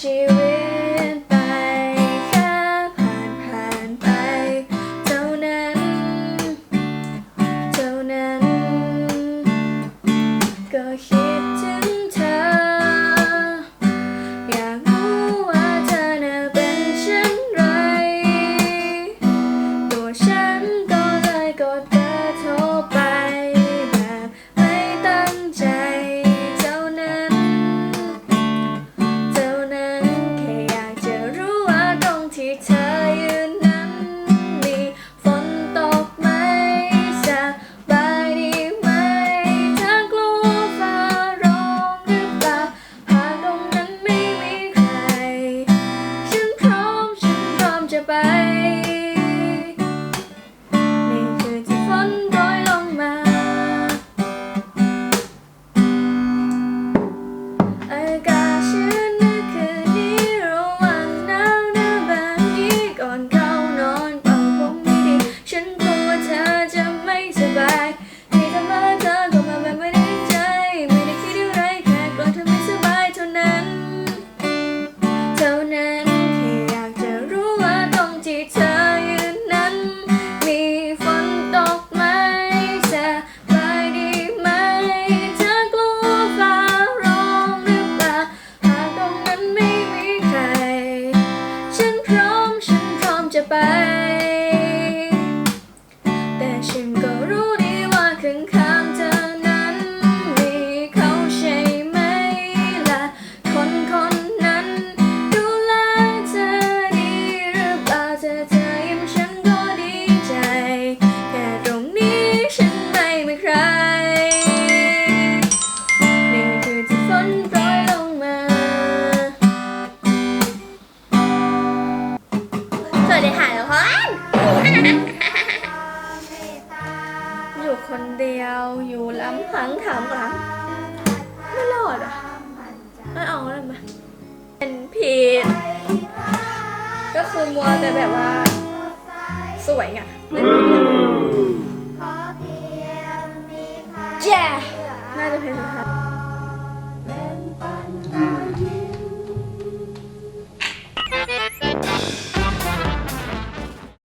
she will. จะไป อยู่คนเดียวอยู่ลำพังถามหลังไม่รอดอะไม่เอาะไรมาเป็นผิดก็คือมัวแต่แบบว่า สวยไงแย่น่าจะเป็นสุดท้าย